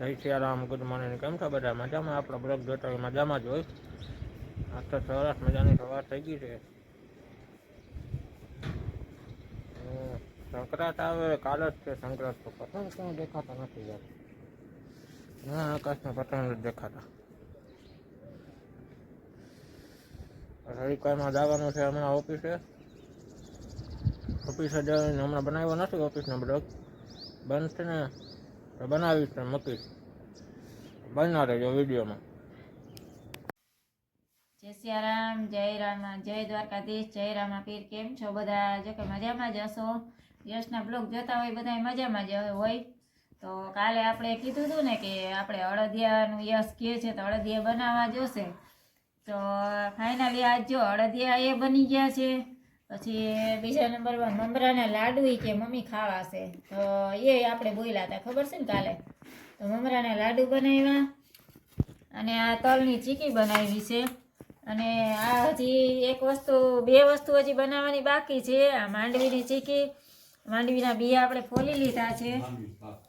જય Siyaram, good morning. કેમ છો બધા? મજામાં? આપણો બ્લોગ જોતો મજામાં જ હોય. આ તો સરસ મજાની સવાર થઈ ગઈ છે. સંક્રાંત આવે કાલ જ છે સંક્રાંત તો પતંગ ક્યાં દેખાતા નથી યાર. ના, આકાશમાં પતંગ જ દેખાતા. રવિવારમાં જવાનું છે હમણાં ઓફિસે. ઓફિસે જઈને હમણાં બનાવ્યો નથી ઓફિસનો બ્લોગ. બંધ છે ને? બનાવીશ ને મૂકીશ. બના રહેજો વિડીયોમાં. જય સિયારામ, જય રામ, જય દ્વારકાધીશ, જય રામા પીર. કેમ છો બધા? જો કે મજામાં જ હશો. યશના બ્લોગ જોતા હોય બધા મજામાં જ હોય. તો કાલે આપણે કીધું હતું ને કે આપણે અડદિયાનું યશ કહે છે તો અડદિયા બનાવવા જોશે. તો ફાઇનલી આજ જો અડદિયા એ બની ગયા છે. પછી બીજા નંબરમાં મમરાના લાડુ કે મમ્મી ખાવા છે, તો એ આપણે બોલ્યા હતા, ખબર છે ને કાલે? તો મમરાના લાડુ બનાવ્યા અને આ તલની ચીકી બનાવી છે. અને આ હજી એક વસ્તુ, બે વસ્તુ હજી બનાવવાની બાકી છે, આ માંડવીની ચીકી. માંડવીના બિયા આપણે ફોલી લીધા છે.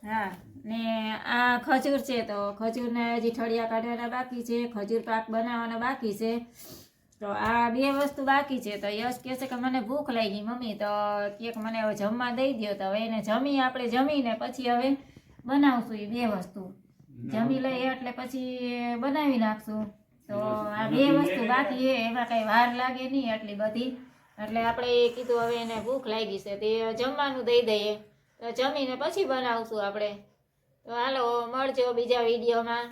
હા, ને આ ખજૂર છે, તો ખજૂરને હજી ઠળિયા કાઢવાના બાકી છે, ખજૂર પાક બનાવવાના બાકી છે. તો આ બે વસ્તુ બાકી છે. તો યશ કહે છે કે મને ભૂખ લાગી મમ્મી તો કે મને હવે જમવા દઈ દો તો હવે એને જમી આપણે જમીને પછી હવે બનાવશું એ બે વસ્તુ. જમી લઈએ એટલે પછી બનાવી નાખશું. તો આ બે વસ્તુ બાકી છે. એમાં કઈ વાર લાગે નહીં એટલી બધી. એટલે આપણે કીધું હવે એને ભૂખ લાગી છે. તે જમવાનું દઈ દઈએ. તો જમીને પછી બનાવશું આપણે. તો હાલો મળજો બીજા વિડીયોમાં.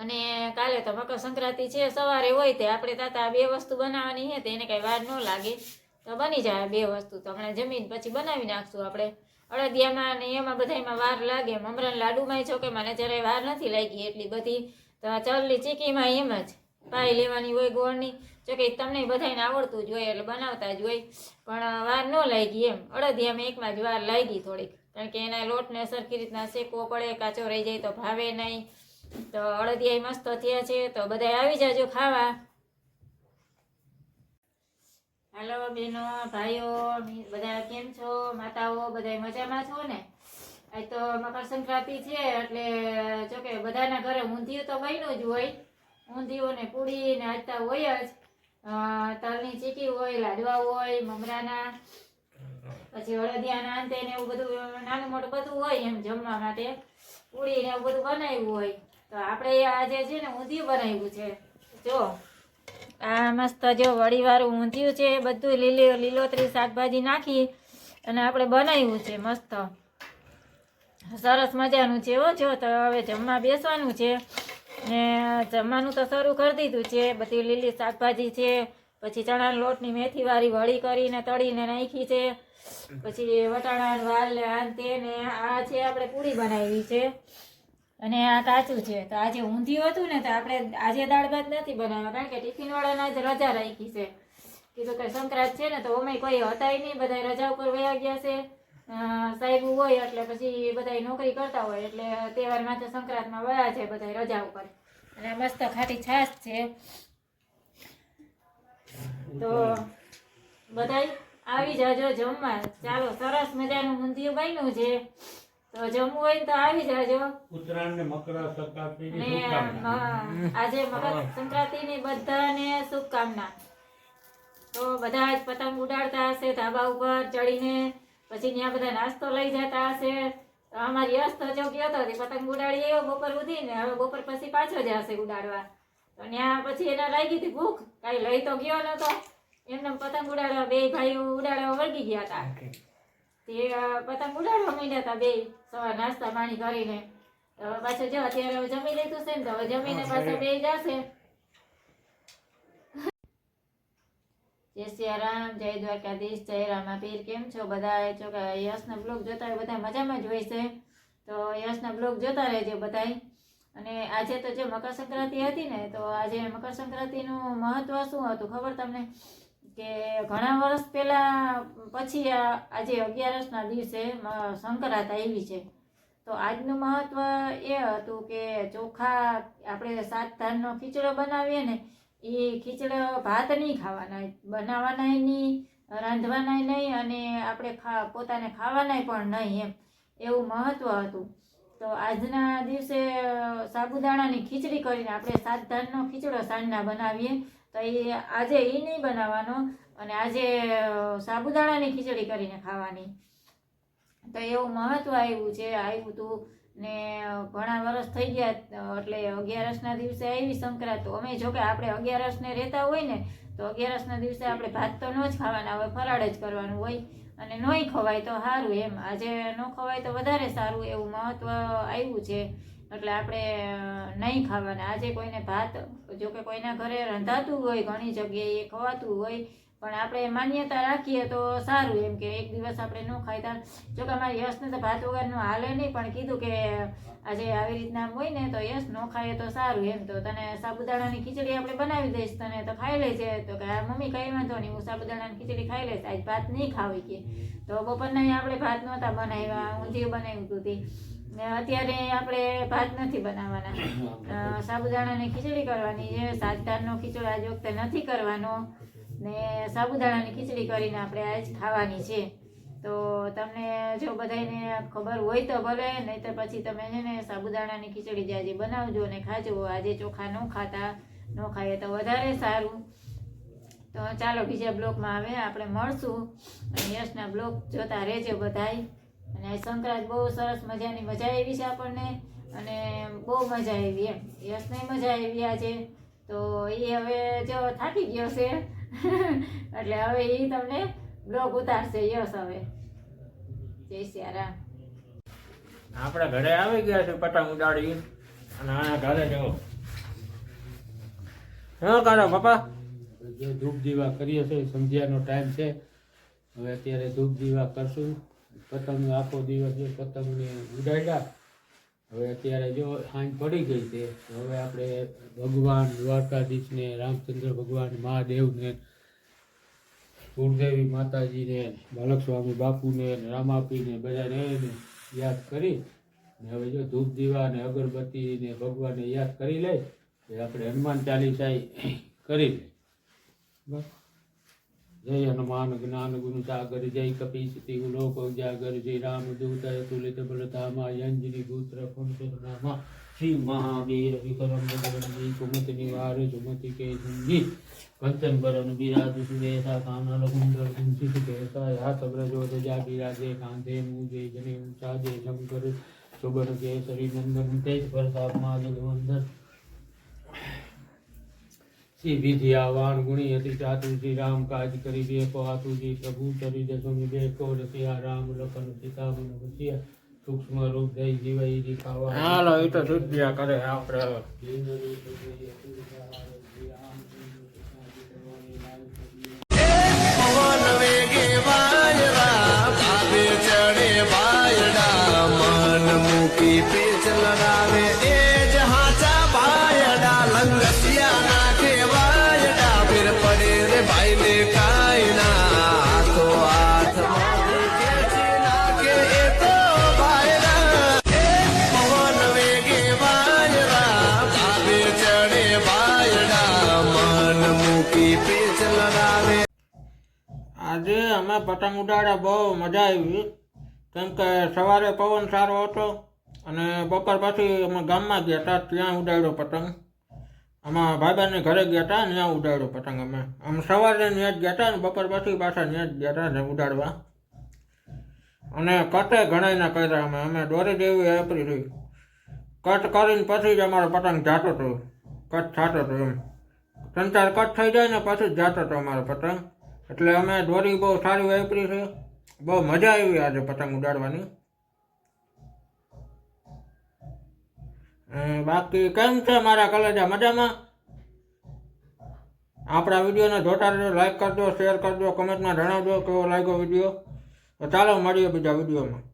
અને કાલે તો મકર સંક્રાંતિ છે, સવારે હોય તે આપણે તાતા બે વસ્તુ બનાવવાની છે, તો એને કાંઈ વાર ન લાગે. તો બની જાય બે વસ્તુ. તો હમણાં જમીન પછી બનાવી નાખશું આપણે. અડદિયામાં અને એમાં બધાયમાં વાર લાગે. મમરાના લાડુમાં છો કે મને જરાય વાર નથી લાગી એટલી બધી. તો આ ચલની ચીકીમાં એમ જ પાઈ લેવાની હોય ગોળની. જો કે તમને બધાને આવડતું જ હોય એટલે બનાવતા જ હોય. પણ વાર ન લાગી એમ. અડદિયામાં એકમાં જ વાર લાગી થોડીક. કારણ કે એના લોટને સરખી રીતના શેકવો પડે, કાચો રહી જાય તો ભાવે નહીં. તો અડદિયા મસ્ત થયા છે, તો બધા આવી જાજો ખાવા. હાલો બેનો, ભાઈઓ બધા કેમ છો? માતાઓ બધા મજામાં છો ને? આજ તો મકર સંક્રાંતિ છે, એટલે જો કે બધાના ઘરે ઊંધિયું તો બન્યું જ હોય. ઊંધિયું ને પૂરી ને આજતા હોય જ. તલની ચીકી હોય, લાડવા હોય, મમરાના, પછી અડદિયાના અંતે ને એવું બધું, નાનું મોટું બધું હોય એમ જમવા માટે. પૂરી ને એવું બધું બનાવ્યું હોય. તો આપણે આજે છે ને ઊંધિયું બનાવ્યું છે. જો, આ મસ્ત જો વડીવાળું ઊંધિયું છે, બધું લીલી, લીલોતરી શાકભાજી નાખી અને આપણે બનાવ્યું છે મસ્ત. સરસ મજાનું છે હો, જો, તો હવે જમવા બેસવાનું છે. ને જમવાનું તો શરૂ કરી દીધું છે, બધી લીલી શાકભાજી છે, પછી ચણાના લોટની મેથીવાળી વળી કરીને તળીને નાખી છે, પછી વટાણા વાલ ને આ તે ને આ છે આપણે પૂરી બનાવી છે. અને આ કાચું છે. તો આજે ઊંધિયું હતું ને, તો આપણે આજે દાળ ભાત નથી બનાવ્યા કારણ કે ટિફિન વાળાને આજે રજા રાખી છે. કીધું કે સંક્રાંત છે ને, તો અમે કોઈ હતાય નહીં બધા રજા ઉપર વયા ગયા છે. સાહેબ હોય એટલે પછી બધા નોકરી કરતા હોય, એટલે તહેવારમાં તો સંક્રાંતમાં વયા છે બધા રજા ઉપર. અને મસ્ત ખાટી છાશ છે. તો બધાય આવી જાજો જમવા. ચાલો, સરસ મજાનું ઊંધિયું બન્યું છે. તો જમવું હોય ને તો આવી જાજો. ઉત્તરાયણ ને મકર સંક્રાંતિ ની શુભકામના. આજે મકર સંક્રાંતિની બધાને શુભકામના. તો બધા જ પતંગ ઉડાડતા હશે ધાબા ઉપર ચડીને. પછી ત્યાં બધા નાસ્તો લઈ જતા હશે. તો અમારી અસ્ત જો ગયો હતો પતંગ ઉડાડી આવ્યો બપોર સુધી ને હવે બપોર પછી પાછો જશે ઉડાડવા. તો ત્યાં પછી એને લાગી હતી ભૂખ. કાંઈ લઈ તો ગયો નતો. એમને પતંગ ઉડાડવા બે ભાઈઓ ઉડાડવા વળગી ગયા હતા. તે પતંગ ઉડાડવા માંડ્યા હતા બે સવાર નાસ્તા પાણી કરીને. હવે પાછું જો અત્યારે હવે જમી લીધું છે ને તો હવે જમીને પાછા બે જશે. જય સિયારામ જય દ્વારકાધીશ જય રામાપીર. કેમ છો બધા? જો કે યશના બ્લોગ જોતા હોય બધા મજામાં જ હોય છે. તો યશના બ્લોગ જોતા રહેજો બધાય. અને આજે તો જે મકર સંક્રાંતિ હતી ને તો આજે મકર સંક્રાંતિનું મહત્વ શું હતું ખબર તમને? કે ઘણા વર્ષ પહેલા પછી આજે અગિયારસના દિવસે સંક્રાંત આવી છે. તો આજનું મહત્વ એ હતું કે ચોખા આપણે સાત ધાનનો ખીચડો બનાવીએ ને, એ ખીચડો ભાત નહીં ખાવાના બનાવવાના નહીં રાંધવાના નહીં અને આપણે ખા, પોતાને ખાવાના પણ નહીં એમ, એવું મહત્વ હતું. તો આજના દિવસે સાબુદાણાની ખીચડી કરીને આપણે સાત ધાનનો ખીચડો સાંજના બનાવીએ તો એ આજે એ નહીં બનાવવાનો અને આજે સાબુદાણાની ખીચડી કરીને ખાવાની. તો એવું મહત્વ આવ્યું છે, આવ્યું હતું ને ઘણા વર્ષ થઈ ગયા એટલે અગિયારસના દિવસે આવી સંક્રાંત. તો અમે જો કે આપણે અગિયારસને રહેતા હોય ને, તો અગિયારસના દિવસે આપણે ભાત તો ન જ ખાવાના હોય, ફરાળ જ કરવાનું હોય અને નોય ખવાય તો સારું એમ. આજે ન ખવાય તો વધારે સારું એવું મહત્વ આવ્યું છે. એટલે આપણે નહીં ખાવાના. આજે કોઈને ભાત જો કે કોઈના ઘરે રંધાતું હોય, ઘણી જગ્યાએ ખવાતું હોય, પણ આપણે માન્યતા રાખીએ તો સારું એમ કે એક દિવસ આપણે ન ખાઈ જો કે અમારી યશને તો ભાત વગરનું હાલે નહીં, પણ કીધું કે આજે આવી રીતના હોય ને, તો યશ ન ખાઈએ તો સારું એમ. તો તને સાબુદાણાની ખીચડી આપણે બનાવી દઈશ, તને તો ખાઈ લેજે. તો કે મમ્મી, કઈ વાંધો નહીં, હું સાબુદાણાની ખીચડી ખાઈ લઈશ. આજ ભાત નહીં ખાવી કે. તો બપોરના આપણે ભાત નહોતા બનાવ્યા, ઊંધિયું બનાવ્યું હતું ને અત્યારે આપણે ભાત નથી બનાવવાના. સાબુદાણાની ખીચડી કરવાની છે. સાત દાળનો ખીચડો આજ વખતે નથી કરવાનો. ને સાબુદાણાની ખીચડી કરીને આપણે આજ ખાવાની છે. તો તમને જો બધાને ખબર હોય તો ભલે નહીં તો પછી તમે છે ને સાબુદાણાની ખીચડી જે આજે બનાવજો અને ખાજો. આજે ચોખા ન ખાતા ન ખાઈએ તો વધારે સારું. તો ચાલો બીજા બ્લોકમાં આવે. આપણે મળશું. અને યશના બ્લોક જોતા રહેજો બધાય. અને શંકરાજ સંક્રાંત બહુ સરસ મજાની મજા આવી છે આપણને. અને બહુ મજા આવી એમ. યશને મજા આવી આજે તો એ હવે જો થાકી ગયો છે. એટલે હવે એ તમને બ્લોગ ઉતારશે યશ હવે. જય સિયારામ. આપણા ઘરે આવી ગયા છે પતંગ ઉડાડી અને આના ઘરે જવો શું કરો પપ્પા? જો ધૂપ દીવા કરીએ છીએ સંધ્યાનો ટાઈમ છે. હવે અત્યારે ધૂપ દીવા કરશું. પતંગ આખો દિવસ પતંગને ઉડાડ્યા. હવે અત્યારે જો સાંજ પડી ગઈ છે હવે આપણે ભગવાન દ્વારકાધીશને, રામચંદ્ર ભગવાન, મહાદેવને, કુળદેવી માતાજીને બાલક સ્વામી બાપુને, રામાપીને બધાને યાદ કરી ને હવે જો ધૂપ દીવા ને અગરબત્તી ને ભગવાનને યાદ કરી લે એ આપણે હનુમાન ચાલીસાઈ કરી લે. બસ. જય હનુમાન જ્ઞાન ગુણ સાગર, જય કપી સતી લોક ઉજાગર જય રામ દૂત, તુલિત બલધામા અંજની પુત્ર કુંત નામા, શ્રી મહાવીર, વિક્રમ બદરજી કુમત નિવાર સુમતિ કે જુંજી કંચન બરન બિરાજ, સુરેશા, કાનલ, કુંડળ કુંસિત કેસા હાથ બ્રજો ધજા બિરાજે કાંધે, મુજે, જને, ઉચાજે, શંકર સુબર કેસરી, નંદન, તેજ, પ્રતાપ મા જગવંદન શ્રી વિદ્યાવાન ગુણી હતી ચાતુજી રામ કાજ કરી દે કો આતુજી પ્રભુ ચરી દસો બે કો રસિયા રામ લખન સીતા મન ખુશિયા સૂક્ષ્મ રૂપ દઈ જીવઈ દીખાવા હાલો એ તો દુધિયા કરે આપણે આજે અમે પતંગ ઉડાડ્યા બહુ મજા આવી. કેમ કે સવારે પવન સારો હતો અને બપોર પછી અમે ગામમાં ગયા હતા, ત્યાં ઉડાડ્યો પતંગ. આમાં ભાઈબાને ઘરે ગયા હતા, ત્યાં ઉડાડ્યો પતંગ અમે. આમ સવારે ત્યાં જ ગયા હતા અને બપોર પછી પાછા ત્યાં જ ગયા હતા ને ઉડાડવા. અને કટે ઘણાયના કર્યા અમે. અમે દોરી જેવી એપરી હતી. કટ કરીને પછી જ અમારો પતંગ જાતો હતો. કટ થતો હતો એમ. ચાર કટ થઈ જાય ને પછી જાતો હતો અમારો પતંગ. એટલે અમે દોરી બહુ સારી વાપરી છે. બહુ મજા આવી આજે પતંગ ઉડાડવાની. બાકી કેમ છે મારા કલેજા? મજામાં? આપણા વિડીયોને જોતા રહેજો લાઈક કરજો શેર કરજો કમેન્ટમાં જણાવજો કેવો લાગ્યો વીડિયો. તો ચાલો મળીએ બીજા વિડીયોમાં.